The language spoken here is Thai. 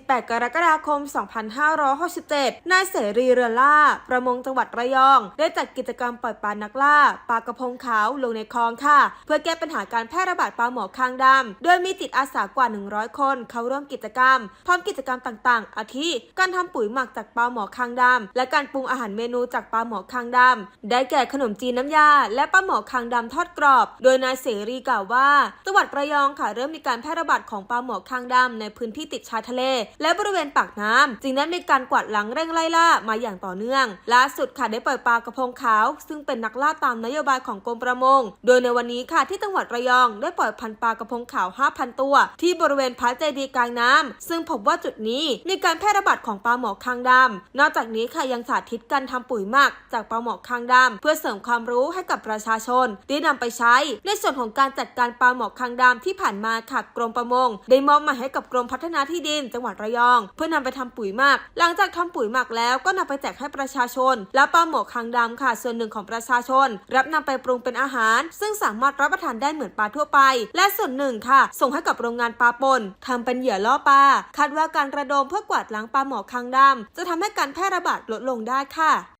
18 กรกฎาคม 2567 นายเสรีเรือนล่า ประมงจังหวัดระยอง ได้จัดกิจกรรมปล่อยปลานักล่าปลากระพงขาวลงในคลองค่ะ เพื่อแก้ปัญหาการแพร่ระบาดปลาหมอคางดำ โดยมีจิตอาสากว่า 100 คน เข้าร่วมกิจกรรม พร้อมกิจกรรมต่างๆ อาทิ การทำปุ๋ยหมักจากปลาหมอคางดำ และการปรุงอาหารเมนูจากปลาหมอคางดำ ได้แก่ขนมจีนน้ำยา และปลาหมอคางดำทอดกรอบ โดยนายเสรีกล่าวว่า จังหวัดระยองค่ะเริ่มมีการแพร่ระบาดของปลาหมอคางดำในพื้นที่ติดชายทะเลและบริเวณปากน้ำจึงได้มีการกวาดล้างเร่งไล่ล่ามาอย่างต่อเนื่องล่าสุดค่ะได้ปล่อยปลากระพงขาว ซึ่งเป็นนักล่าตามนโยบายของกรมประมง โดยในวันนี้ค่ะที่จังหวัดระยอง ได้ปล่อยพันปลากระพงขาว 5,000 ตัว ที่บริเวณพระเจดีย์กลางน้ำซึ่งพบว่าจุดนี้มีการแพร่ระบาดของปลาหมอคางดำนอกจากนี้ค่ะยังสาธิตการทำปุ๋ยหมัก จากปลาหมอคางดำเพื่อเสริมความรู้ให้กับประชาชนได้นำไปใช้ ในส่วนของการจัดการปลาหมอคางดำที่ผ่านมาค่ะกรมประมง ได้มอบมาให้กับกรมพัฒนาที่ดินจังหวัดระยอง เพื่อนำไปทำปุ๋ยหมัก หลังจากทำปุ๋ยหมักแล้วก็นำไปแจกให้ประชาชน และปลาหมอคางดำค่ะ ส่วนหนึ่งของประชาชน รับนำไปปรุงเป็นอาหาร ซึ่งสามารถรับประทานได้เหมือนปลาทั่วไป และส่วนหนึ่งค่ะ ส่งให้กับโรงงานปลาปนทำเป็นเหยื่อล่อปลาคาดว่าการระดมเพื่อกวาดล้างปลาหมอคางดำจะทำให้การแพร่ระบาดลดลงได้ค่ะ